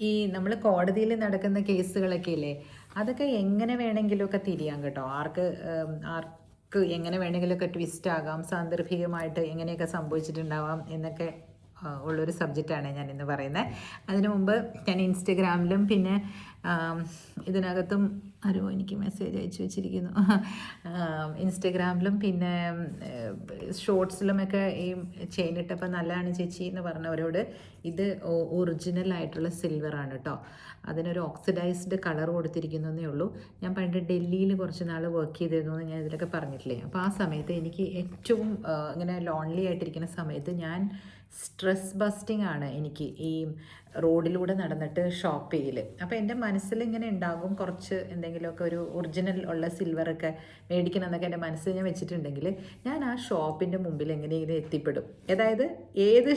ഈ നമ്മൾ കോടതിയിൽ നടക്കുന്ന കേസുകളൊക്കെ ഇല്ലേ അതൊക്കെ എങ്ങനെ വേണമെങ്കിലുമൊക്കെ തിരിയാം കേട്ടോ. ആർക്ക് ആർക്ക് എങ്ങനെ വേണമെങ്കിലുമൊക്കെ ട്വിസ്റ്റ് ആകാം സാന്ദർഭികമായിട്ട് എങ്ങനെയൊക്കെ സംഭവിച്ചിട്ടുണ്ടാവാം എന്നൊക്കെ ഉള്ളൊരു സബ്ജക്റ്റാണ് ഞാൻ ഇന്ന് പറയുന്നത്. അതിനു മുമ്പ് ഞാൻ ഇൻസ്റ്റഗ്രാമിലും പിന്നെ ഇതിനകത്തും ആരോ എനിക്ക് മെസ്സേജ് അയച്ചു വെച്ചിരിക്കുന്നു. ഇൻസ്റ്റഗ്രാമിലും പിന്നെ ഷോർട്സിലുമൊക്കെ ഈ ചെയിൻ ഇട്ടപ്പോൾ നല്ലതാണ് ചേച്ചി എന്ന് പറഞ്ഞവരോട് ഇത് ഒറിജിനൽ ആയിട്ടുള്ള സിൽവറാണ് കേട്ടോ അതിനൊരു ഓക്സിഡൈസ്ഡ് കളർ കൊടുത്തിരിക്കുന്നതേ ഉള്ളൂ. ഞാൻ പണ്ട് ഡൽഹിയിൽ കുറച്ച് നാൾ വർക്ക് ചെയ്തിരുന്നു ഞാൻ ഇതിലൊക്കെ പറഞ്ഞിട്ടില്ലേ? അപ്പോൾ ആ സമയത്ത് എനിക്ക് ഏറ്റവും ഇങ്ങനെ ലോൺലി ആയിട്ടിരിക്കുന്ന സമയത്ത് ഞാൻ സ്ട്രെസ് ബസ്റ്റിംഗ് ആണ് എനിക്ക് ഈ റോഡിലൂടെ നടന്നിട്ട് ഷോപ്പ് ചെയ്യൽ അപ്പോൾ എന്റെ മനസ്സിൽ ഇങ്ങനെ ഉണ്ടാകും കുറച്ച് എന്തെങ്കിലുമൊക്കെ ഒരു ഒറിജിനൽ ഉള്ള സിൽവറൊക്കെ മേടിക്കണം എന്നൊക്കെ എന്റെ മനസ്സിൽ ഞാൻ വെച്ചിട്ടുണ്ടെങ്കിൽ ഞാൻ ആ ഷോപ്പിന്റെ മുമ്പിൽ എങ്ങനെയെങ്കിലും എത്തിപ്പെടും. അതായത് ഏത്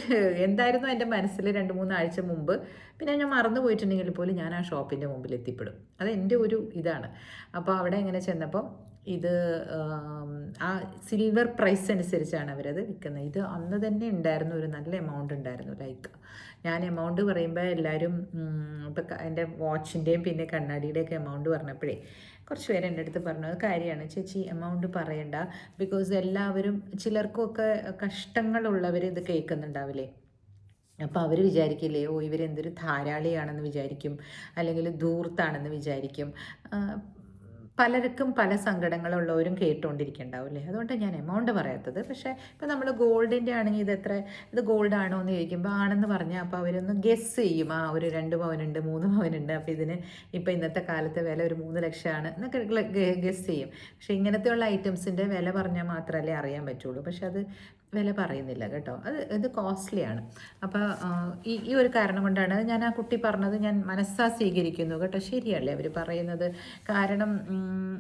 എന്തായിരുന്നു എന്റെ മനസ്സിൽ രണ്ട് മൂന്ന് ആഴ്ച മുമ്പ് പിന്നെ ഞാൻ മറന്നു പോയിട്ടുണ്ടെങ്കിൽ പോലും ഞാൻ ആ ഷോപ്പിന്റെ മുമ്പിൽ എത്തിപ്പെടും. അത് എന്റെ ഒരു ഇതാണ്. അപ്പോൾ അവിടെ എങ്ങനെ ചെന്നപ്പോൾ ഇത് ആ സിൽവർ പ്രൈസ് അനുസരിച്ചാണ് അവരത് വിൽക്കുന്നത് ഇത് അന്ന് തന്നെ ഉണ്ടായിരുന്നു ഒരു നല്ല എമൗണ്ട് ഉണ്ടായിരുന്നു ലൈക്ക് ഞാൻ എമൗണ്ട് പറയുമ്പോൾ എല്ലാവരും ഇപ്പം എന്റെ വാച്ചിന്റെയും പിന്നെ കണ്ണാടിയുടെയൊക്കെ എമൗണ്ട് പറഞ്ഞപ്പോഴേ കുറച്ച് പേര് എന്റെ അടുത്ത് പറഞ്ഞു അത് കാര്യമാണ് ചേച്ചി എമൗണ്ട് പറയണ്ട. ബിക്കോസ് എല്ലാവരും ചിലർക്കൊക്കെ കഷ്ടങ്ങളുള്ളവർ ഇത് കേൾക്കുന്നുണ്ടാവില്ലേ? അപ്പോൾ അവർ വിചാരിക്കില്ലേ ഓ ഇവരെന്തൊരു ധാരാളിയാണെന്ന് വിചാരിക്കും. അല്ലെങ്കിൽ ദൂർത്താണെന്ന് വിചാരിക്കും. പലർക്കും പല സങ്കടങ്ങളുള്ളവരും കേട്ടുകൊണ്ടിരിക്കുന്നുണ്ടാവില്ലേ അതുകൊണ്ട് ഞാൻ എമൗണ്ട് പറയാത്തത്. പക്ഷേ ഇപ്പോൾ നമ്മൾ ഗോൾഡിന്റെ ആണെങ്കിൽ ഇത് എത്ര ഇത് ഗോൾഡ് ആണോ എന്ന് ചോദിക്കുമ്പോൾ ആണെന്ന് പറഞ്ഞാൽ അപ്പോൾ അവരൊന്ന് ഗെസ് ചെയ്യും. ആ ഒരു രണ്ട് പവനുണ്ട് മൂന്ന് പവനുണ്ട്. അപ്പോൾ ഇതിന് ഇപ്പോൾ ഇന്നത്തെ കാലത്തെ വില ഒരു മൂന്ന് ലക്ഷമാണ് എന്നൊക്കെ ഗെസ് ചെയ്യും. പക്ഷേ ഇങ്ങനത്തെയുള്ള ഐറ്റംസിന്റെ വില പറഞ്ഞാൽ മാത്രമല്ലേ അറിയാൻ പറ്റുള്ളൂ. പക്ഷെ അത് വില പറയുന്നില്ല കേട്ടോ. അത് ഇത് കോസ്റ്റ്ലിയാണ് അപ്പോൾ ഈ ഈ ഒരു കാരണം കൊണ്ടാണ് ഞാൻ ആ കുട്ടി പറഞ്ഞത് ഞാൻ മനസ്സാ സ്വീകരിക്കുന്നു കേട്ടോ. ശരിയല്ലേ അവർ പറയുന്നത്? കാരണം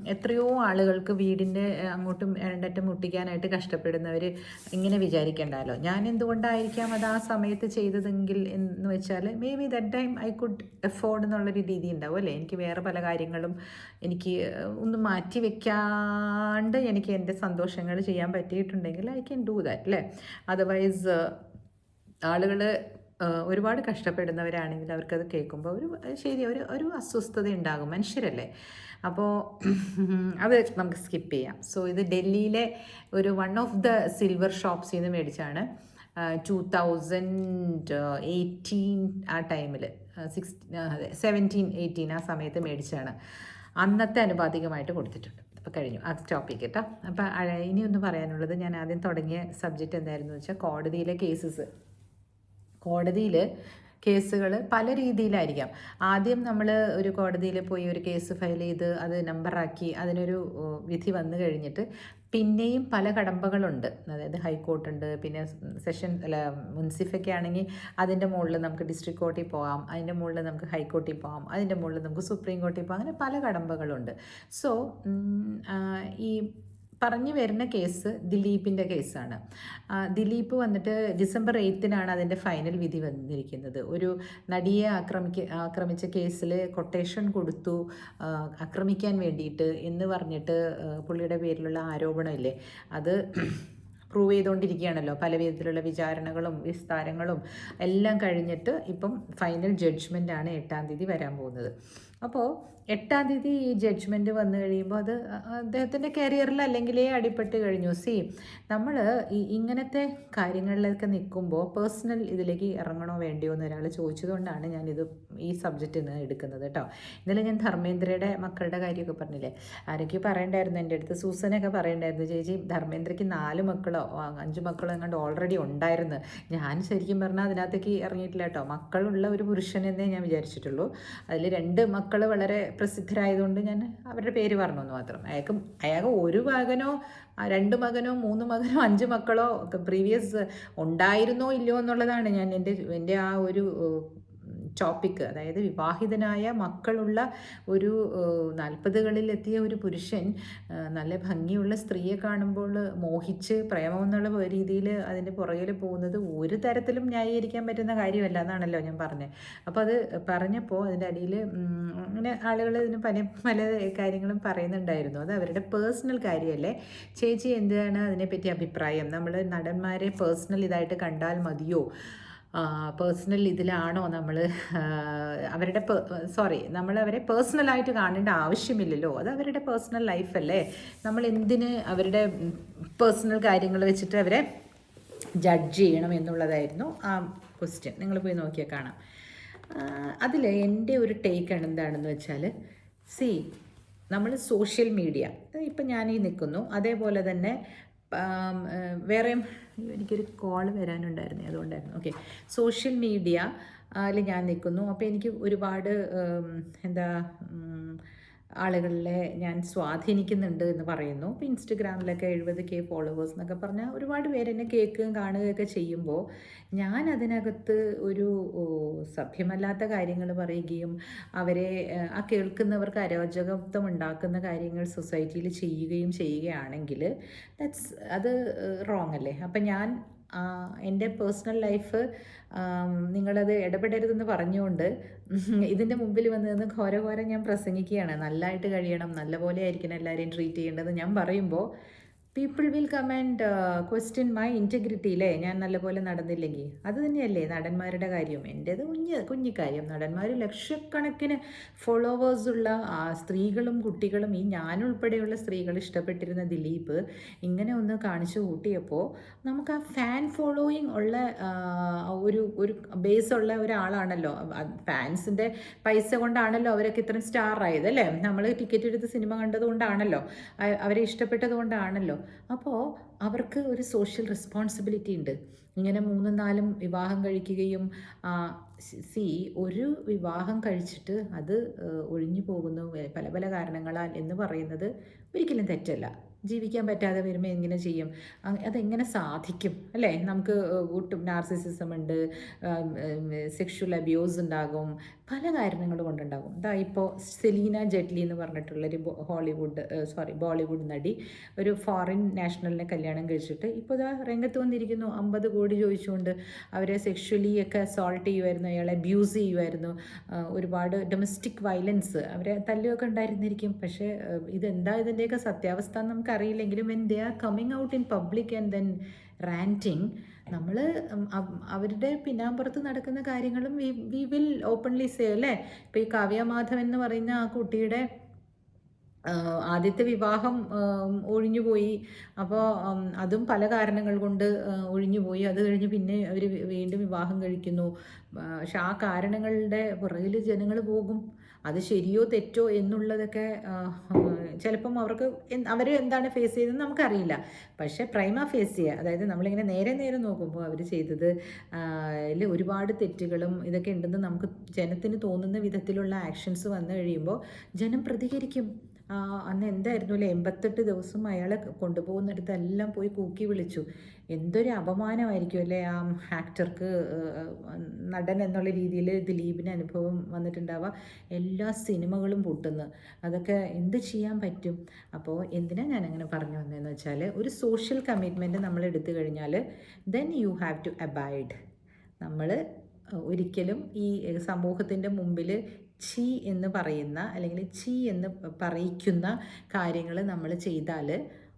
എത്രയോ ആളുകൾക്ക് വീടിന്റെ അങ്ങോട്ടും രണ്ടറ്റം മുട്ടിക്കാനായിട്ട് കഷ്ടപ്പെടുന്നവർ ഇങ്ങനെ വിചാരിക്കണ്ടല്ലോ. ഞാൻ എന്തുകൊണ്ടായിരിക്കാം അത് ആ സമയത്ത് ചെയ്തതെങ്കിൽ എന്ന് വെച്ചാൽ maybe that time I could afford എന്നുള്ളൊരു രീതി ഉണ്ടാവും അല്ലേ? എനിക്ക് വേറെ പല കാര്യങ്ങളും എനിക്ക് ഒന്ന് മാറ്റി വെക്കാണ്ട് എനിക്ക് എന്റെ സന്തോഷങ്ങൾ ചെയ്യാൻ പറ്റിയിട്ടുണ്ടെങ്കിൽ ഐ ക്യാൻ ഡൂ ദാറ്റ് അല്ലേ? അതർവൈസ് ആളുകൾ ഒരുപാട് കഷ്ടപ്പെടുന്നവരാണെങ്കിൽ അവർക്കത് കേൾക്കുമ്പോൾ ഒരു ശരി ഒരു ഒരു അസ്വസ്ഥത ഉണ്ടാകും മനുഷ്യരല്ലേ? അപ്പോൾ അത് നമുക്ക് സ്കിപ്പ് ചെയ്യാം. സോ ഇത് ഡൽഹിയിലെ ഒരു വൺ ഓഫ് ദ സിൽവർ ഷോപ്സിൽ നിന്ന് മേടിച്ചാണ്. ടു തൗസൻഡ് എയ്റ്റീൻ ആ ടൈമിൽ സിക്സ് അതെ സെവന്റീൻ എയ്റ്റീൻ ആ സമയത്ത് മേടിച്ചാണ്. അന്നത്തെ അനുപാതികമായിട്ട് കൊടുത്തിട്ടുണ്ട്. അപ്പോൾ കഴിഞ്ഞു. ആ ടോപ്പിക് കേട്ടോ അപ്പോൾ ഇനി ഒന്ന് പറയാനുള്ളത് ഞാൻ ആദ്യം തുടങ്ങിയ സബ്ജക്റ്റ് എന്തായിരുന്നു വെച്ചാൽ കോടതിയിലെ കേസസ് കോടതിയിൽ കേസുകൾ പല രീതിയിലായിരിക്കാം. ആദ്യം നമ്മൾ ഒരു കോടതിയിൽ പോയി ഒരു കേസ് ഫയൽ ചെയ്ത് അത് നമ്പറാക്കി അതിനൊരു വിധി വന്നു കഴിഞ്ഞിട്ട് പിന്നെയും പല കടമ്പകളുണ്ട്. അതായത് ഹൈക്കോർട്ടുണ്ട് പിന്നെ സെഷൻ അല്ല മുൻസിഫൊക്കെ ആണെങ്കിൽ അതിന്റെ മുകളിൽ നമുക്ക് ഡിസ്ട്രിക്ട് കോർട്ടിൽ പോകാം അതിന്റെ മുകളിൽ നമുക്ക് ഹൈക്കോർട്ടിൽ പോകാം അതിന്റെ മുകളിൽ നമുക്ക് സുപ്രീം കോർട്ടിൽ പോകാം അങ്ങനെ പല കടമ്പകളുണ്ട്. സോ ഈ പറഞ്ഞു വരുന്ന കേസ് ദിലീപിന്റെ കേസാണ്. ദിലീപ് വന്നിട്ട് ഡിസംബർ എയ്ത്തിനാണ് അതിന്റെ ഫൈനൽ വിധി വന്നിരിക്കുന്നത്. ഒരു നടിയെ ആക്രമിക്ക ആക്രമിച്ച കേസിൽ കൊട്ടേഷൻ കൊടുത്തു ആക്രമിക്കാൻ വേണ്ടിയിട്ട് എന്ന് പറഞ്ഞിട്ട് പുള്ളിയുടെ പേരിലുള്ള ആരോപണമില്ലേ? അത് പ്രൂവ് ചെയ്തുകൊണ്ടിരിക്കുകയാണല്ലോ പല വിധത്തിലുള്ള വിചാരണകളും വിസ്താരങ്ങളും എല്ലാം കഴിഞ്ഞിട്ട് ഇപ്പം ഫൈനൽ ജഡ്ജ്മെന്റ് ആണ് എട്ടാം തീയതി വരാൻ പോകുന്നത്. അപ്പോൾ എട്ടാം തീയതി ഈ ജഡ്ജ്മെന്റ് വന്നു കഴിയുമ്പോൾ അത് അദ്ദേഹത്തിന്റെ കരിയറിൽ അല്ലെങ്കിലേ അടിപ്പെട്ട് കഴിഞ്ഞു. സി നമ്മൾ ഈ ഇങ്ങനത്തെ കാര്യങ്ങളിലൊക്കെ നിൽക്കുമ്പോൾ പേഴ്സണൽ ഇതിലേക്ക് ഇറങ്ങണോ വേണ്ടിയോ എന്ന് ഒരാൾ ചോദിച്ചതുകൊണ്ടാണ് ഞാനിത് ഈ സബ്ജക്റ്റ് ഇന്ന് എടുക്കുന്നത് കേട്ടോ ഇന്നലെ ഞാൻ ധർമ്മേന്ദ്രയുടെ മക്കളുടെ കാര്യമൊക്കെ പറഞ്ഞില്ലേ? ആരൊക്കെ പറയണ്ടായിരുന്നു. എന്റെ അടുത്ത് സൂസനൊക്കെ പറയണ്ടായിരുന്നു. ചേച്ചി ധർമ്മേന്ദ്രയ്ക്ക് നാല് മക്കളോ അഞ്ച് മക്കളോ എങ്ങാണ്ട് ഓൾറെഡി ഉണ്ടായിരുന്നു. ഞാൻ ശരിക്കും പറഞ്ഞാൽ അതിനകത്തേക്ക് ഇറങ്ങിയിട്ടില്ല കേട്ടോ മക്കളുള്ള ഒരു പുരുഷനെന്നേ ഞാൻ വിചാരിച്ചിട്ടുള്ളൂ. അതിൽ രണ്ട് മക്കൾ വളരെ പ്രസിദ്ധരായതുകൊണ്ട് ഞാൻ അവരുടെ പേര് പറഞ്ഞു എന്ന് മാത്രം. അയാൾക്ക് അയാൾക്ക് ഒരു മകനോ രണ്ട് മകനോ മൂന്ന് മകനോ അഞ്ച് മക്കളോ പ്രീവിയസ് ഉണ്ടായിരുന്നോ ഇല്ലയോ എന്നുള്ളതാണ് ഞാൻ എന്റെ എന്റെ ആ ഒരു ടോപ്പിക്ക് അതായത് വിവാഹിതനായ മക്കളുള്ള ഒരു നാൽപ്പതുകളിലെത്തിയ ഒരു പുരുഷൻ നല്ല ഭംഗിയുള്ള സ്ത്രീയെ കാണുമ്പോൾ മോഹിച്ച് പ്രേമം എന്നുള്ള രീതിയിൽ അതിന്റെ പുറകിൽ പോകുന്നത് ഒരു തരത്തിലും ന്യായീകരിക്കാൻ പറ്റുന്ന കാര്യമല്ല എന്നാണല്ലോ ഞാൻ പറഞ്ഞത് അപ്പോൾ അത് പറഞ്ഞപ്പോൾ അതിന്റെ അടിയിൽ അങ്ങനെ ആളുകൾ ഇതിന് പല പല കാര്യങ്ങളും പറയുന്നുണ്ടായിരുന്നു. അത് അവരുടെ പേഴ്സണൽ കാര്യമല്ലേ? ചേച്ചി എന്താണ് അതിനെപ്പറ്റി അഭിപ്രായം? നമ്മൾ നടന്മാരെ പേഴ്സണൽ ഇതായിട്ട് കണ്ടാൽ മതിയോ? പേഴ്സണൽ ഇതിലാണോ നമ്മൾ അവരുടെ സോറി നമ്മൾ അവരെ പേഴ്സണലായിട്ട് കാണേണ്ട ആവശ്യമില്ലല്ലോ. അത് അവരുടെ പേഴ്സണൽ ലൈഫല്ലേ നമ്മൾ എന്തിന് അവരുടെ പേഴ്സണൽ കാര്യങ്ങൾ വെച്ചിട്ട് അവരെ ജഡ്ജ് ചെയ്യണം എന്നുള്ളതായിരുന്നു ആ ക്വസ്റ്റ്യൻ നിങ്ങൾ പോയി നോക്കിയാൽ കാണാം. അതിൽ എന്റെ ഒരു ടേക്ക് ആണ് എന്താണെന്ന് വെച്ചാൽ സി നമ്മൾ സോഷ്യൽ മീഡിയ ഇപ്പം ഞാൻ ഈ നിൽക്കുന്നു. അതേപോലെ തന്നെ വേറെയും എനിക്കൊരു കോൾ വരാനുണ്ടായിരുന്നു അതുകൊണ്ടായിരുന്നു. ഓക്കെ സോഷ്യൽ മീഡിയ ഞാൻ നിൽക്കുന്നു. അപ്പോൾ എനിക്ക് ഒരുപാട് എന്താ ആളുകളിലെ ഞാൻ സ്വാധീനിക്കുന്നുണ്ട് എന്ന് പറയുന്നു. ഇപ്പോൾ ഇൻസ്റ്റഗ്രാമിലൊക്കെ എഴുപത് കെ ഫോളോവേഴ്സ് എന്നൊക്കെ പറഞ്ഞാൽ ഒരുപാട് പേര് എന്നെ കേൾക്കുകയും കാണുകയൊക്കെ ചെയ്യുമ്പോൾ ഞാൻ അതിനകത്ത് ഒരു സഭ്യമല്ലാത്ത കാര്യങ്ങൾ പറയുകയും അവരെ ആ കേൾക്കുന്നവർക്ക് അരോചകത്വം ഉണ്ടാക്കുന്ന കാര്യങ്ങൾ സൊസൈറ്റിയിൽ ചെയ്യുകയും ചെയ്യുകയാണെങ്കിൽ ദാറ്റ്സ് അത് റോങ് അല്ലേ? അപ്പം ഞാൻ എന്റെ പേഴ്സണൽ ലൈഫ് നിങ്ങളത് ഇടപെടരുതെന്ന് പറഞ്ഞുകൊണ്ട് ഇതിന്റെ മുമ്പിൽ വന്ന് നിന്ന് ഘോര ഘോര ഞാൻ പ്രസംഗിക്കുകയാണ്. നല്ലതായിട്ട് കഴിയണം നല്ല പോലെ ആയിരിക്കണം എല്ലാവരെയും ട്രീറ്റ് ചെയ്യേണ്ടത് ഞാൻ പറയുമ്പോൾ people will command question my integrity അല്ലേ ഞാൻ നല്ലപോലെ നടന്നില്ലെങ്കിൽ അത് തന്നെയല്ലേ നടന്മാരുടെ കാര്യം. എന്റേത് കുഞ്ഞ് കുഞ്ഞിക്കാര്യം നടന്മാർ ലക്ഷക്കണക്കിന് ഫോളോവേഴ്സുള്ള സ്ത്രീകളും കുട്ടികളും ഈ ഞാനുൾപ്പെടെയുള്ള സ്ത്രീകൾ ഇഷ്ടപ്പെട്ടിരുന്ന ദിലീപ് ഇങ്ങനെ ഒന്ന് കാണിച്ചു കൂട്ടിയപ്പോൾ നമുക്ക് ആ ഫാൻ ഫോളോയിങ് ഉള്ള ഒരു ഒരു ബേസ് ഉള്ള ഒരാളാണല്ലോ. ഫാൻസിന്റെ പൈസ കൊണ്ടാണല്ലോ അവരൊക്കെ ഇത്രയും സ്റ്റാർ ആയത് അല്ലേ? നമ്മൾ ടിക്കറ്റ് എടുത്ത് സിനിമ കണ്ടതുകൊണ്ടാണല്ലോ അവരെ ഇഷ്ടപ്പെട്ടത് കൊണ്ടാണല്ലോ. അപ്പോൾ അവർക്ക് ഒരു സോഷ്യൽ റെസ്പോൺസിബിലിറ്റി ഉണ്ട്. ഇങ്ങനെ മൂന്നും നാലും വിവാഹം കഴിക്കുകയും സി ഒരു വിവാഹം കഴിച്ചിട്ട് അത് ഒഴിഞ്ഞു പോകുന്നു. പല പല കാരണങ്ങളാൽ എന്ന് പറയുന്നത് ഒരിക്കലും തെറ്റല്ല. ജീവിക്കാൻ പറ്റാതെ വരുമ്പോൾ എങ്ങനെ ചെയ്യും? അതെങ്ങനെ സാധിക്കും? അല്ലേ? നമുക്ക് ഒട്ടും നാർസിസിസം ഉണ്ട്. സെക്ഷൽ അബ്യൂസ് ഉണ്ടാകും. പല കാരണങ്ങൾ കൊണ്ടുണ്ടാകും. ഇതാ ഇപ്പോൾ സെലീന ജെറ്റ്ലി എന്ന് പറഞ്ഞിട്ടുള്ളൊരു ഹോളിവുഡ് സോറി ബോളിവുഡ് നടി ഒരു ഫോറിൻ നാഷണലിനെ കല്യാണം കഴിച്ചിട്ട് ഇപ്പോൾ ഇതാ രംഗത്ത് വന്നിരിക്കുന്നു. അമ്പത് കോടി ചോദിച്ചുകൊണ്ട് അവരെ സെക്ഷലി ഒക്കെ അസോൾട്ട് ചെയ്യുമായിരുന്നു അയാളെ അബ്യൂസ് ചെയ്യുമായിരുന്നു ഒരുപാട് ഡൊമസ്റ്റിക് വയലൻസ് അവരെ തല്ലുമൊക്കെ ഉണ്ടായിരുന്നിരിക്കും. പക്ഷേ ഇതെന്താ ഇതിന്റെയൊക്കെ സത്യാവസ്ഥ നമുക്കറിയില്ലെങ്കിലും when they are coming out in public and then ranting നമ്മൾ അവരുടെ പിന്നാമ്പുറത്ത് നടക്കുന്ന കാര്യങ്ങളും we we will openly say അല്ലേ? ഇപ്പോൾ ഈ കാവ്യ മാധവൻ എന്ന് പറയുന്ന ആ കുട്ടിയുടെ ആദ്യത്തെ വിവാഹം ഒഴിഞ്ഞുപോയി അപ്പോൾ അതും പല കാരണങ്ങൾ കൊണ്ട് ഒഴിഞ്ഞുപോയി അത് കഴിഞ്ഞ് പിന്നെ അവർ വീണ്ടും വിവാഹം കഴിക്കുന്നു. പക്ഷെ ആ കാരണങ്ങളുടെ പുറകിൽ ജനങ്ങൾ പോകും. അത് ശരിയോ തെറ്റോ എന്നുള്ളതൊക്കെ ചിലപ്പം അവർക്ക് അവർ എന്താണ് ഫേസ് ചെയ്തതെന്ന് നമുക്കറിയില്ല. പക്ഷേ പ്രൈമ ഫേസ് ചെയ്യുക അതായത് നമ്മളിങ്ങനെ നേരെ നേരെ നോക്കുമ്പോൾ അവർ ചെയ്തത് ഒരുപാട് തെറ്റുകളും ഇതൊക്കെ ഉണ്ടെന്ന് നമുക്ക് ജനത്തിന് തോന്നുന്ന വിധത്തിലുള്ള ആക്ഷൻസ് വന്നു കഴിയുമ്പോൾ ജനം പ്രതികരിക്കും. അന്ന് എന്തായിരുന്നു അല്ലേ എൺപത്തെട്ട് ദിവസം അയാളെ കൊണ്ടുപോകുന്നിടത്ത് എല്ലാം പോയി കൂക്കി വിളിച്ചു. എന്തൊരു അപമാനമായിരിക്കും അല്ലേ? ആ ആക്ടർക്ക് നടൻ എന്നുള്ള രീതിയിൽ ദിലീപിന് അനുഭവം വന്നിട്ടുണ്ടാവുക എല്ലാ സിനിമകളും പൊട്ടുന്നു. അതൊക്കെ എന്ത് ചെയ്യാൻ പറ്റും? അപ്പോൾ എന്തിനാ ഞാൻ അങ്ങനെ പറഞ്ഞു വന്നതെന്ന് വെച്ചാൽ ഒരു സോഷ്യൽ കമ്മിറ്റ്മെന്റ് നമ്മൾ എടുത്തു കഴിഞ്ഞാൽ then you have to abide നമ്മൾ ഒരിക്കലും ഈ സമൂഹത്തിന്റെ മുമ്പിൽ ചീ എന്ന് പറയുന്ന അല്ലെങ്കിൽ ചി എന്ന് പറയിക്കുന്ന കാര്യങ്ങൾ നമ്മൾ ചെയ്താൽ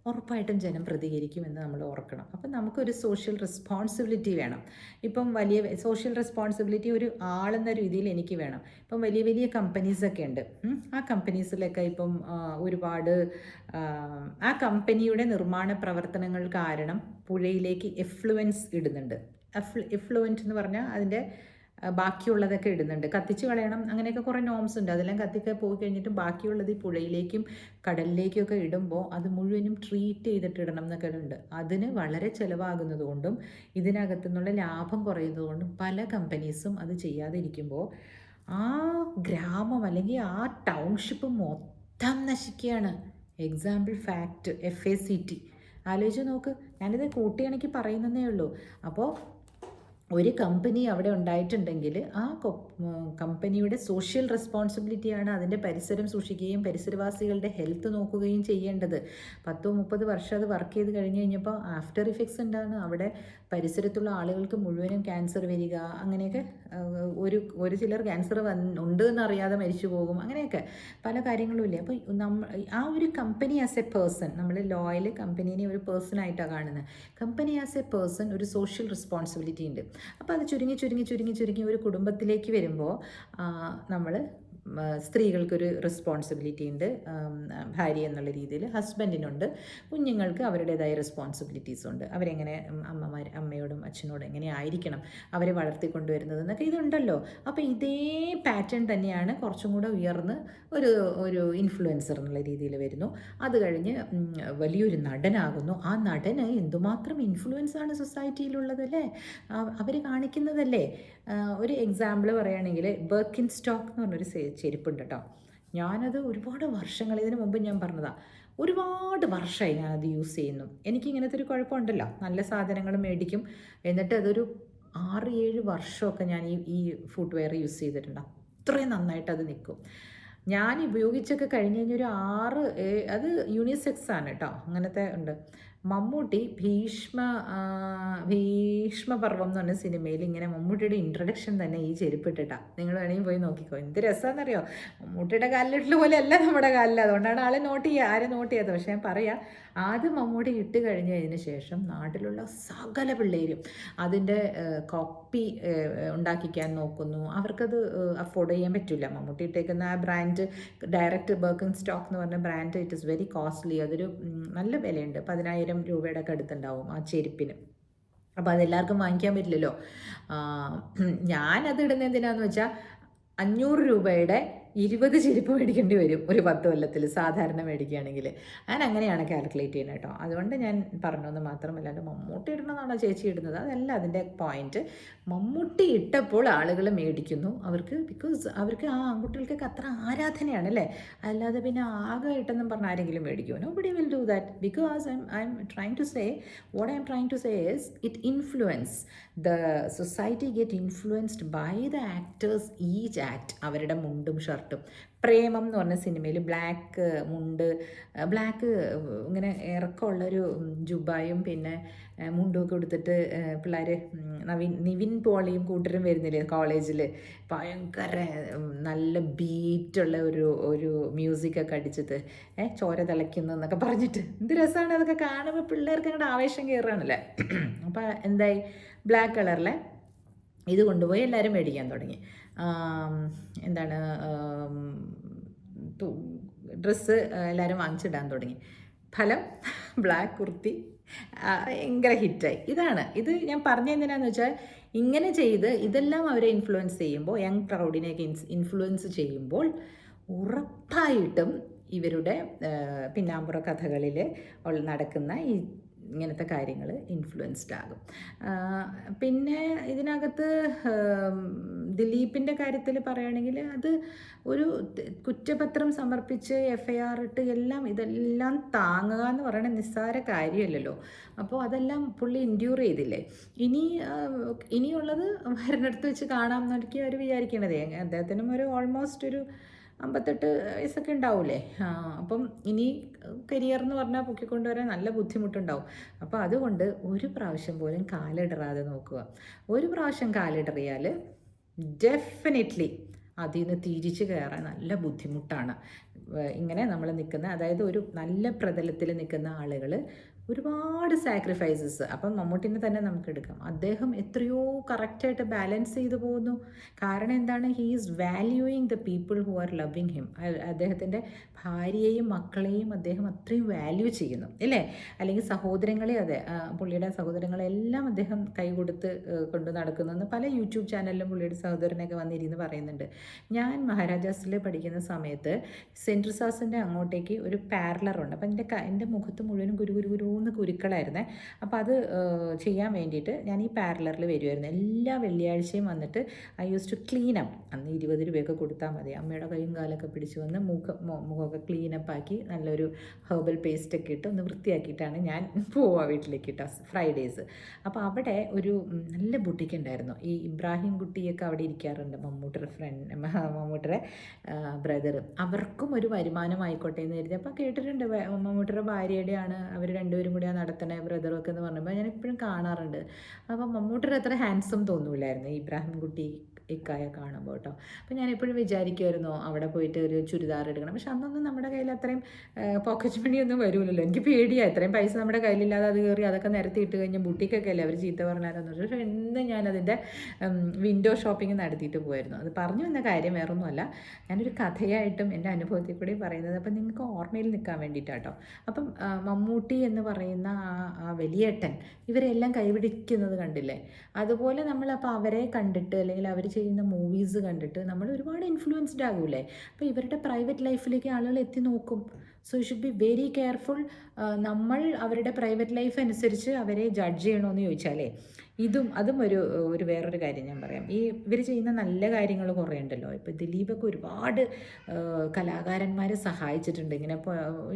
ഉറപ്പായിട്ടും ജനം പ്രതികരിക്കുമെന്ന് നമ്മൾ ഓർക്കണം. അപ്പം നമുക്കൊരു സോഷ്യൽ റെസ്പോൺസിബിലിറ്റി വേണം. ഇപ്പം വലിയ സോഷ്യൽ റെസ്പോൺസിബിലിറ്റി ഒരു ആളെന്ന രീതിയിൽ എനിക്ക് വേണം. ഇപ്പം വലിയ വലിയ കമ്പനീസൊക്കെ ഉണ്ട്. ആ കമ്പനീസിലൊക്കെ ഇപ്പം ഒരുപാട് ആ, കമ്പനിയുടെ നിർമ്മാണ പ്രവർത്തനങ്ങൾ കാരണം പുഴയിലേക്ക് എഫ്ലുവൻസ് ഇടുന്നുണ്ട്. എഫ്ലു എഫ്ലുവന്റ് എന്ന് പറഞ്ഞാൽ അതിന്റെ ബാക്കിയുള്ളതൊക്കെ ഇടുന്നുണ്ട്. കത്തിച്ച് കളയണം അങ്ങനെയൊക്കെ കുറേ നോംസ് ഉണ്ട്. അതെല്ലാം കത്തിക്കാൻ പോയി കഴിഞ്ഞിട്ട് ബാക്കിയുള്ളത് ഈ പുഴയിലേക്കും കടലിലേക്കും ഒക്കെ ഇടുമ്പോൾ അത് മുഴുവനും ട്രീറ്റ് ചെയ്തിട്ട് ഇടണം എന്നൊക്കെ ഉണ്ട്. അതിന് വളരെ ചിലവാകുന്നതുകൊണ്ടും ഇതിനകത്തു നിന്നുള്ള ലാഭം കുറയുന്നതുകൊണ്ടും പല കമ്പനീസും അത് ചെയ്യാതിരിക്കുമ്പോൾ ആ ഗ്രാമം അല്ലെങ്കിൽ ആ ടൗൺഷിപ്പ് മൊത്തം നശിക്കുകയാണ്. Example fact F A C T ആലോചിച്ച് നോക്ക്. ഞാനിത് കൂട്ടിയാണെങ്കിൽ പറയുന്നതേ ഉള്ളൂ. അപ്പോൾ ഒരു കമ്പനി അവിടെ ഉണ്ടായിട്ടുണ്ടെങ്കിൽ ആ കമ്പനിയുടെ സോഷ്യൽ റെസ്പോൺസിബിലിറ്റിയാണ് അതിന്റെ പരിസരം സൂക്ഷിക്കുകയും പരിസരവാസികളുടെ ഹെൽത്ത് നോക്കുകയും ചെയ്യേണ്ടത്. പത്തോ മുപ്പത് വർഷം അത് വർക്ക് ചെയ്ത് കഴിഞ്ഞ് കഴിഞ്ഞപ്പോൾ ആഫ്റ്റർ ഇഫക്ട്സ് ഉണ്ടാകുന്നു അവിടെ പരിസരത്തുള്ള ആളുകൾക്ക് മുഴുവനും ക്യാൻസർ വരിക അങ്ങനെയൊക്കെ ഒരു ഒരു ചിലർ ക്യാൻസർ വന്ന് ഉണ്ട് എന്നറിയാതെ മരിച്ചു പോകും അങ്ങനെയൊക്കെ പല കാര്യങ്ങളും ഇല്ലേ? അപ്പോൾ നമ്മൾ ആ ഒരു കമ്പനി ആസ് എ പേഴ്സൺ നമ്മൾ ലോയൽ കമ്പനീനെ ഒരു പേഴ്സൺ ആയിട്ടാണ് കാണുന്നത്. കമ്പനി ആസ് എ പേഴ്സൺ ഒരു സോഷ്യൽ റെസ്പോൺസിബിലിറ്റി ഉണ്ട്. അപ്പോൾ അത് ചുരുങ്ങി ചുരുങ്ങി ചുരുങ്ങി ചുരുങ്ങി ഒരു കുടുംബത്തിലേക്ക് വരുമ്പോൾ നമ്മൾ സ്ത്രീകൾക്കൊരു റെസ്പോൺസിബിലിറ്റി ഉണ്ട്. ഭാര്യ എന്നുള്ള രീതിയിൽ ഹസ്ബൻഡിനുണ്ട് കുഞ്ഞുങ്ങൾക്ക് അവരുടേതായ റെസ്പോൺസിബിലിറ്റീസ് ഉണ്ട്. അവരെങ്ങനെ അമ്മമാർ അമ്മയോടും അച്ഛനോടും എങ്ങനെ ആയിരിക്കണം അവരെ വളർത്തിക്കൊണ്ടുവരുന്നത് എന്നൊക്കെ ഇതുണ്ടല്ലോ. അപ്പോൾ ഇതേ പാറ്റേൺ തന്നെയാണ് കുറച്ചും കൂടെ ഉയർന്ന് ഒരു ഒരു ഇൻഫ്ലുവൻസർ എന്നുള്ള രീതിയിൽ വരുന്നു. അത് കഴിഞ്ഞ് വലിയൊരു നടനാകുന്നു. ആ നടന് എന്തുമാത്രം ഇൻഫ്ലുവൻസ് ആണ് സൊസൈറ്റിയിലുള്ളത് അല്ലേ? അവർ കാണിക്കുന്നതല്ലേ? ഒരു എക്സാമ്പിൾ പറയുകയാണെങ്കിൽ ബർക്കിൻ സ്റ്റോക്ക് എന്ന് പറഞ്ഞൊരു ചെരുപ്പുണ്ട് കേട്ടോ ഞാനത് ഒരുപാട് വർഷങ്ങൾ ഇതിനു മുമ്പ് ഞാൻ പറഞ്ഞതാണ് ഒരുപാട് വർഷമായി ഞാനത് യൂസ് ചെയ്യുന്നു. എനിക്ക് ഇങ്ങനത്തെ ഒരു കുഴപ്പമുണ്ടല്ലോ. നല്ല സാധനങ്ങൾ മേടിക്കും. എന്നിട്ട് അതൊരു ആറ് ഏഴ് വർഷമൊക്കെ ഞാൻ ഈ ഈ ഫുഡ് വെയർ യൂസ് ചെയ്തിട്ടുണ്ട്. അത്രയും നന്നായിട്ട് അത് നിൽക്കും. ഞാൻ ഉപയോഗിച്ചൊക്കെ കഴിഞ്ഞ് കഴിഞ്ഞൊരു ആറ് അത് യൂണിസെക്സ് ആണ് കേട്ടോ അങ്ങനത്തെ ഉണ്ട്. മമ്മൂട്ടി ഭീഷ്മ ഭീഷ്മപർവം എന്ന് പറഞ്ഞ സിനിമയിൽ ഇങ്ങനെ മമ്മൂട്ടിയുടെ ഇൻട്രഡക്ഷൻ തന്നെ ഈ ചെരുപ്പിട്ടിട്ടാ. നിങ്ങൾ വേണമെങ്കിൽ പോയി നോക്കിക്കോ. എന്ത് രസമാണെന്നറിയോ മമ്മൂട്ടിയുടെ കാലിലിട്ടുള്ള പോലെ അല്ല നമ്മുടെ കാലിൽ അതുകൊണ്ടാണ് ആളെ നോട്ട് ചെയ്യുക ആരെ നോട്ട് ചെയ്യാത്തത്. പക്ഷേ ഞാൻ പറയാം ആദ്യം മമ്മൂട്ടി ഇട്ട് കഴിഞ്ഞതിന് ശേഷം നാട്ടിലുള്ള സകല പിള്ളേരും അതിന്റെ കോപ്പി ഉണ്ടാക്കിക്കാൻ നോക്കുന്നു. അവർക്കത് അഫോർഡ് ചെയ്യാൻ പറ്റില്ല മമ്മൂട്ടി ഇട്ടേക്കുന്ന ആ ബ്രാൻഡ് ഡയറക്റ്റ് ബർക്കിൻ സ്റ്റോക്ക് എന്ന് പറഞ്ഞ brand it is very costly അതൊരു നല്ല വിലയുണ്ട്. പതിനായിരം രൂപയുടെ ഒക്കെ അടുത്തുണ്ടാവും ആ ചെരുപ്പിന്. അപ്പോൾ അതെല്ലാവർക്കും വാങ്ങിക്കാൻ പറ്റില്ലല്ലോ. ഞാനത് ഇടുന്ന എന്തിനാന്ന് വെച്ചാൽ അഞ്ഞൂറ് രൂപയുടെ ഇരുപത് ചെരുപ്പ് മേടിക്കേണ്ടി വരും ഒരു പത്ത് കൊല്ലത്തിൽ സാധാരണ മേടിക്കുകയാണെങ്കിൽ ഞാൻ അങ്ങനെയാണ് കാൽക്കുലേറ്റ് ചെയ്യുന്നത് കേട്ടോ. അതുകൊണ്ട് ഞാൻ പറഞ്ഞതെന്ന് മാത്രമല്ലാണ്ട് മമ്മൂട്ടി ഇടണമെന്നാണോ ചേച്ചി ഇടുന്നത്? അതല്ല അതിന്റെ പോയിന്റ് മമ്മൂട്ടി ഇട്ടപ്പോൾ ആളുകൾ മേടിക്കുന്നു. അവർക്ക് ബിക്കോസ് അവർക്ക് ആ ആൺകുട്ടികൾക്കൊക്കെ അത്ര ആരാധനയാണ് അല്ലേ? അല്ലാതെ പിന്നെ ആകെ ഇട്ടെന്നും പറഞ്ഞ ആരെങ്കിലും മേടിക്കുമോ nobody will do that because I I'm trying to say what I'm trying to say is it influence the society get influenced by the actors each act അവരുടെ മുണ്ടും ഷർട്ടും പ്രേമം എന്ന് പറഞ്ഞ സിനിമയിൽ ബ്ലാക്ക് മുണ്ട് ബ്ലാക്ക് ഇങ്ങനെ ഇറക്കമുള്ളൊരു ജുബായും പിന്നെ മുണ്ടും മുണ്ടുമൊക്കെ കൊടുത്തിട്ട് പിള്ളേർ നവീൻ നിവിൻ പോളിയും കൂട്ടരും വരുന്നില്ലേ കോളേജിൽ ഭയങ്കര നല്ല ബീറ്റുള്ള ഒരു ഒരു മ്യൂസിക്കൊക്കെ അടിച്ചിട്ട് ഏ ചോര തിളയ്ക്കുന്നു എന്നൊക്കെ പറഞ്ഞിട്ട്. എന്ത് രസമാണ് അതൊക്കെ കാണുമ്പോൾ പിള്ളേർക്ക് അങ്ങോട്ട് ആവേശം കയറുകയാണല്ലേ? അപ്പോൾ എന്തായി? ബ്ലാക്ക് കളറിലെ ഇത് കൊണ്ടുപോയി എല്ലാവരും മേടിക്കാൻ തുടങ്ങി. എന്താണ് ഡ്രസ്സ് എല്ലാവരും വാങ്ങിച്ചിടാൻ തുടങ്ങി. ഫലം ബ്ലാക്ക് കുർത്തി ഭയങ്കര ഹിറ്റായി. ഇതാണ്. ഇത് ഞാൻ പറഞ്ഞ എന്തിനാന്ന് വെച്ചാൽ ഇങ്ങനെ ചെയ്ത് ഇതെല്ലാം അവരെ ഇൻഫ്ലുവൻസ് ചെയ്യുമ്പോൾ യങ് ക്രൗഡിനെയൊക്കെ ഇൻഫ്ലുവൻസ് ചെയ്യുമ്പോൾ ഉറപ്പായിട്ടും ഇവരുടെ പിന്നാമ്പുറ കഥകളിൽ നടക്കുന്ന ഈ ഇങ്ങനത്തെ കാര്യങ്ങൾ ഇൻഫ്ലുവൻസ്ഡ് ആകും. പിന്നെ ഇതിനകത്ത് ദിലീപിന്റെ കാര്യത്തിൽ പറയുകയാണെങ്കിൽ അത് ഒരു കുറ്റപത്രം സമർപ്പിച്ച് എഫ് ഐ ആർ ഇട്ട് എല്ലാം ഇതെല്ലാം താങ്ങുക എന്ന് പറയുന്ന നിസ്സാര കാര്യമല്ലല്ലോ. അപ്പോൾ അതെല്ലാം പുള്ളി ഇൻഡ്യൂർ ചെയ്തില്ലേ? ഇനി ഇനിയുള്ളത് വരുന്നിടത്ത് വെച്ച് കാണാം എന്നൊക്കെ അവർ വിചാരിക്കണതേ. അദ്ദേഹത്തിനും ഒരു ഓൾമോസ്റ്റ് ഒരു അമ്പത്തെട്ട് വയസ്സൊക്കെ ഉണ്ടാവൂലേ? അപ്പം ഇനി കരിയർ എന്ന് പറഞ്ഞാൽ പൊക്കിക്കൊണ്ടുവരാൻ നല്ല ബുദ്ധിമുട്ടുണ്ടാവും. അപ്പോൾ അതുകൊണ്ട് ഒരു പ്രാവശ്യം പോലും കാലിടറാതെ നോക്കുക. ഒരു പ്രാവശ്യം കാലിടറിയാൽ ഡെഫിനറ്റ്ലി അതിൽ നിന്ന് തിരിച്ചു കയറാൻ നല്ല ബുദ്ധിമുട്ടാണ്. ഇങ്ങനെ നമ്മൾ നിൽക്കുന്ന അതായത് ഒരു നല്ല പ്രതലത്തിൽ നിൽക്കുന്ന ആളുകൾ ഒരുപാട് സാക്രിഫൈസസ് അപ്പം മമ്മൂട്ടിനെ തന്നെ നമുക്ക് എടുക്കാം. അദ്ദേഹം എത്രയോ കറക്റ്റായിട്ട് ബാലൻസ് ചെയ്തു പോകുന്നു. കാരണം എന്താണ്? He is valuing the people who are loving him അദ്ദേഹത്തിന്റെ ഭാര്യയെയും മക്കളെയും അദ്ദേഹം അത്രയും വാല്യൂ ചെയ്യുന്നു. അല്ലേ അല്ലെങ്കിൽ സഹോദരങ്ങളെ അതെ പുള്ളിയുടെ സഹോദരങ്ങളെല്ലാം അദ്ദേഹം കൈ കൊടുത്ത് ഏഹ്, കൊണ്ട് നടക്കുന്നെന്ന് പല യൂട്യൂബ് ചാനലിലും പുള്ളിയുടെ സഹോദരനൊക്കെ വന്നിരുന്ന് പറയുന്നുണ്ട്. ഞാൻ മഹാരാജാസിൽ പഠിക്കുന്ന സമയത്ത് സെൻട്രിസാസിന്റെ അങ്ങോട്ടേക്ക് ഒരു പാർലറുണ്ട് അപ്പം എന്റെ എന്റെ മുഖത്ത് മുഴുവനും ഗുരു ഗുരു കുരു കുരുന്ന് കുരുക്കളായിരുന്നേ. അപ്പോൾ അത് ചെയ്യാൻ വേണ്ടിയിട്ട് ഞാൻ ഈ പാരലറിൽ വരുമായിരുന്നു എല്ലാ വെള്ളിയാഴ്ചയും വന്നിട്ട് I use to clean up. അന്ന് ഇരുപത് രൂപയൊക്കെ കൊടുത്താൽ മതി. അമ്മയുടെ കൈയും കാലൊക്കെ പിടിച്ച് വന്ന് മുഖ മുഖമൊക്കെ ക്ലീൻ അപ്പ് ആക്കി നല്ലൊരു ഹെർബൽ പേസ്റ്റ് ഒക്കെ ഇട്ട് ഒന്ന് വൃത്തിയാക്കിയിട്ടാണ് ഞാൻ പോവാ വീട്ടിലേക്ക് കേട്ടോ ഫ്രൈഡേയ്സ്. അപ്പോൾ അവിടെ ഒരു നല്ല ബുട്ടിക്ക് ഉണ്ടായിരുന്നു. ഈ ഇബ്രാഹിം കുട്ടിയൊക്കെ അവിടെ ഇരിക്കാറുണ്ട് മമ്മൂട്ടിയുടെ ഫ്രണ്ട് മമ്മൂട്ടിയുടെ ബ്രദർ അവർക്കും ഒരു വരുമാനമായിക്കോട്ടെ എന്ന് കരുതി. അപ്പോൾ കേട്ടിട്ടുണ്ട് മമ്മൂട്ടിയുടെ ഭാര്യയുടെയാണ് അവർ രണ്ടുപേരും കൂടി ആ നടത്തണ ബ്രദറൊക്കെ എന്ന് പറഞ്ഞപ്പോൾ ഞാൻ എപ്പോഴും കാണാറുണ്ട്. അപ്പം മമ്മൂട്ടിയുടെ അത്ര ഹാൻസം തോന്നൂലായിരുന്നു ഇബ്രാഹിം കുട്ടി ഇക്കായ കാണുമ്പോൾ കേട്ടോ. അപ്പോൾ ഞാൻ എപ്പോഴും വിചാരിക്കുമായിരുന്നു അവിടെ പോയിട്ട് ഒരു ചുരിദാർ എടുക്കണം. പക്ഷെ അന്നൊന്നും നമ്മുടെ കയ്യിൽ അത്രയും പോക്കറ്റ് മണിയൊന്നും വരുമല്ലോ എനിക്ക് പേടിയാണ് ഇത്രയും പൈസ നമ്മുടെ കയ്യിലില്ലാതെ അത് കയറി അതൊക്കെ നിരത്തി ഇട്ട് കഴിഞ്ഞ് ബുട്ടിക്കൊക്കെ അല്ലേ അവർ ചീത്ത പറഞ്ഞാലെന്ന് പക്ഷേ ഇന്ന് ഞാനതിന്റെ വിൻഡോ ഷോപ്പിംഗ് നടത്തിയിട്ട് പോയിരുന്നു അത് പറഞ്ഞു വന്ന കാര്യം വേറൊന്നുമല്ല. ഞാനൊരു കഥയായിട്ടും എന്റെ അനുഭവത്തിൽ കൂടി പറയുന്നത് അപ്പം നിങ്ങൾക്ക് ഓർമ്മയിൽ നിൽക്കാൻ വേണ്ടിയിട്ടാട്ടോ അപ്പം മമ്മൂട്ടി എന്ന് പറയുന്ന ആ ആ വലിയേട്ടൻ ഇവരെല്ലാം കൈപിടിക്കുന്നത് കണ്ടില്ലേ? അതുപോലെ നമ്മളപ്പോൾ അവരെ കണ്ടിട്ട് അല്ലെങ്കിൽ അവർ ചെയ്യുന്ന മൂവീസ് കണ്ടിട്ട് നമ്മൾ ഒരുപാട് ഇൻഫ്ലുവൻസ്ഡ് ആകൂലേ അപ്പോൾ ഇവരുടെ പ്രൈവറ്റ് ലൈഫിലേക്ക് ആളുകൾ എത്തി നോക്കും. So you should be very careful നമ്മൾ അവരുടെ പ്രൈവറ്റ് ലൈഫ് അനുസരിച്ച് അവരെ ജഡ്ജ് ചെയ്യണമെന്ന് ചോദിച്ചാലേ ഇതും അതും ഒരു ഒരു വേറൊരു കാര്യം ഞാൻ പറയാം. ഈ ഇവർ ചെയ്യുന്ന നല്ല കാര്യങ്ങൾ കുറേ ഉണ്ടല്ലോ. ഇപ്പോൾ ദിലീപൊക്കെ ഒരുപാട് കലാകാരന്മാരെ സഹായിച്ചിട്ടുണ്ട്. ഇങ്ങനെ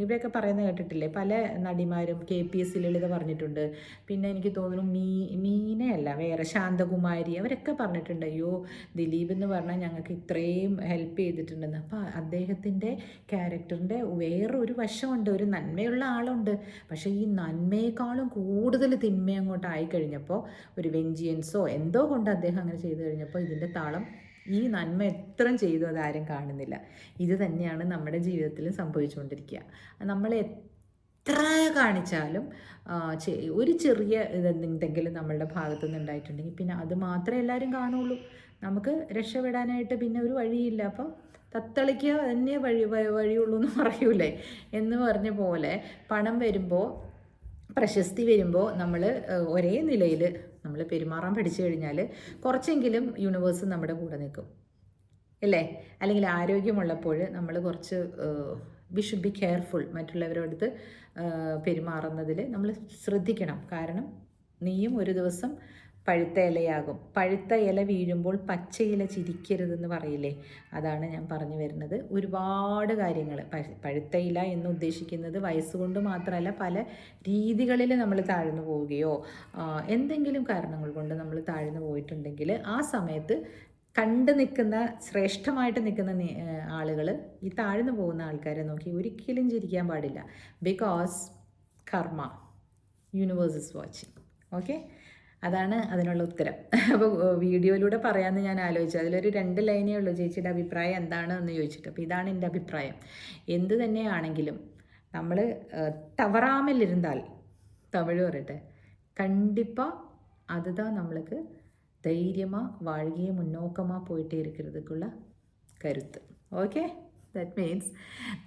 ഇവരൊക്കെ പറയുന്നത് കേട്ടിട്ടില്ലേ? പല നടിമാരും കെ പി എസ് ലളിത പറഞ്ഞിട്ടുണ്ട്. പിന്നെ എനിക്ക് തോന്നുന്നു മീ മീനയല്ല വേറെ ശാന്തകുമാരി അവരൊക്കെ പറഞ്ഞിട്ടുണ്ട്. അയ്യോ ദിലീപ് എന്ന് പറഞ്ഞാൽ ഞങ്ങൾക്ക് ഇത്രയും ഹെൽപ്പ് ചെയ്തിട്ടുണ്ടെന്ന്. അപ്പോൾ അദ്ദേഹത്തിന്റെ ക്യാരക്ടറിന്റെ വേറൊരു വശമുണ്ട്. ഒരു നന്മയുള്ള ആളുണ്ട്. പക്ഷേ ഈ നന്മയെക്കാളും കൂടുതൽ തിന്മ ആയിക്കഴിഞ്ഞപ്പോൾ ഒരു വെഞ്ചിയൻസോ എന്തോ കൊണ്ട് അദ്ദേഹം അങ്ങനെ ചെയ്തു കഴിഞ്ഞപ്പോൾ ഇതിന്റെ താളം ഈ നന്മ എത്ര ചെയ്തു അതാരും കാണുന്നില്ല. ഇത് തന്നെയാണ് നമ്മുടെ ജീവിതത്തിൽ സംഭവിച്ചുകൊണ്ടിരിക്കുക. നമ്മൾ എത്ര കാണിച്ചാലും ഒരു ചെറിയ ഇതെന്തെങ്കിലും നമ്മളുടെ ഭാഗത്തു നിന്ന് ഉണ്ടായിട്ടുണ്ടെങ്കിൽ പിന്നെ അത് മാത്രമേ എല്ലാവരും കാണുള്ളൂ. നമുക്ക് രക്ഷപ്പെടാനായിട്ട് പിന്നെ ഒരു വഴിയില്ല. അപ്പം തത്തളിക്കുക തന്നെ വഴി വഴിയുള്ളൂ എന്ന് പറയൂലേ? എന്ന് പറഞ്ഞ പോലെ പണം വരുമ്പോൾ പ്രശസ്തി വരുമ്പോൾ നമ്മൾ ഒരേ നിലയിൽ നമ്മൾ പെരുമാറാൻ പഠിച്ചു കഴിഞ്ഞാൽ കുറച്ചെങ്കിലും യൂണിവേഴ്സ് നമ്മുടെ കൂടെ നിൽക്കും. അല്ലേ? അല്ലെങ്കിൽ ആരോഗ്യമുള്ളപ്പോൾ നമ്മൾ കുറച്ച് വി ഷുഡ് ബി കെയർഫുൾ മറ്റുള്ളവരോടത്ത് പെരുമാറുന്നതിൽ നമ്മൾ ശ്രദ്ധിക്കണം. കാരണം നീയും ഒരു ദിവസം പഴുത്ത ഇലയാകും. പഴുത്ത ഇല വീഴുമ്പോൾ പച്ച ഇല ചിരിക്കരുതെന്ന് പറയില്ലേ? അതാണ് ഞാൻ പറഞ്ഞു വരുന്നത്. ഒരുപാട് കാര്യങ്ങൾ പഴുത്ത ഇല എന്ന് ഉദ്ദേശിക്കുന്നത് വയസ്സുകൊണ്ട് മാത്രമല്ല പല രീതികളിൽ നമ്മൾ താഴ്ന്നു പോവുകയോ എന്തെങ്കിലും കാരണങ്ങൾ കൊണ്ട് നമ്മൾ താഴ്ന്നു പോയിട്ടുണ്ടെങ്കിൽ ആ സമയത്ത് കണ്ടു നിൽക്കുന്ന ശ്രേഷ്ഠമായിട്ട് നിൽക്കുന്ന ആളുകൾ ഈ താഴ്ന്നു പോകുന്ന ആൾക്കാരെ നോക്കി ഒരിക്കലും ചിരിക്കാൻ പാടില്ല. ബിക്കോസ് കർമ്മ. യൂണിവേഴ്സ് ഇസ് വാച്ചിങ് ഓക്കെ അതാണ് അതിനുള്ള ഉത്തരം. അപ്പോൾ വീഡിയോയിലൂടെ പറയാമെന്ന് ഞാൻ ആലോചിച്ചു. അതിലൊരു രണ്ട് ലൈനേ ഉള്ളൂ ചേച്ചിയുടെ അഭിപ്രായം എന്താണ്? എന്ന് ചോദിച്ചിട്ട്. അപ്പോൾ ഇതാണ് എന്റെ അഭിപ്രായം. എന്ത് തന്നെയാണെങ്കിലും നമ്മൾ തവറാമല്ലിരുന്നാൽ തമിഴ് പറയട്ടെ കണ്ടിപ്പാ அதுதான் നമ്മൾക്ക് ധൈര്യമാ വാഴുകയും മുന്നോക്കമാ പോയിട്ട് ഇരിക്കുന്നതിക്കുള്ള കരുത്ത്. ഓക്കെ? ദാറ്റ് മീൻസ്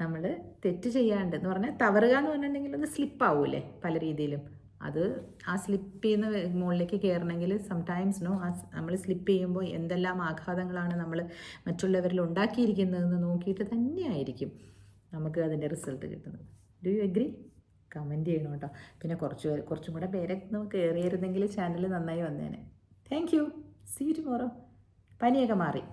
നമ്മൾ തെറ്റ് ചെയ്യാണ്ട് എന്ന് പറഞ്ഞാൽ തവറുക എന്ന് പറഞ്ഞിട്ടുണ്ടെങ്കിൽ ഒന്ന് സ്ലിപ്പാവൂലേ പല രീതിയിലും. അത് ആ സ്ലിപ്പ് ചെയ്യുന്ന മുകളിലേക്ക് കയറണമെങ്കിൽ സംടൈംസ് നോ ആ നമ്മൾ സ്ലിപ്പ് ചെയ്യുമ്പോൾ എന്തെല്ലാം ആഘാതങ്ങളാണ് നമ്മൾ മറ്റുള്ളവരിൽ ഉണ്ടാക്കിയിരിക്കുന്നതെന്ന് നോക്കിയിട്ട് തന്നെയായിരിക്കും നമുക്ക് അതിന്റെ റിസൾട്ട് കിട്ടുന്നത്. ഡു യു എഗ്രി കമന്റ് ചെയ്യണം കേട്ടോ. പിന്നെ കുറച്ച് കുറച്ചും കൂടെ പേരെ നമുക്ക് കയറിയിരുന്നെങ്കിൽ ചാനൽ നന്നായി വന്നേനെ. താങ്ക് യു സീ ടുമോറോ പനിയൊക്കെ മാറി.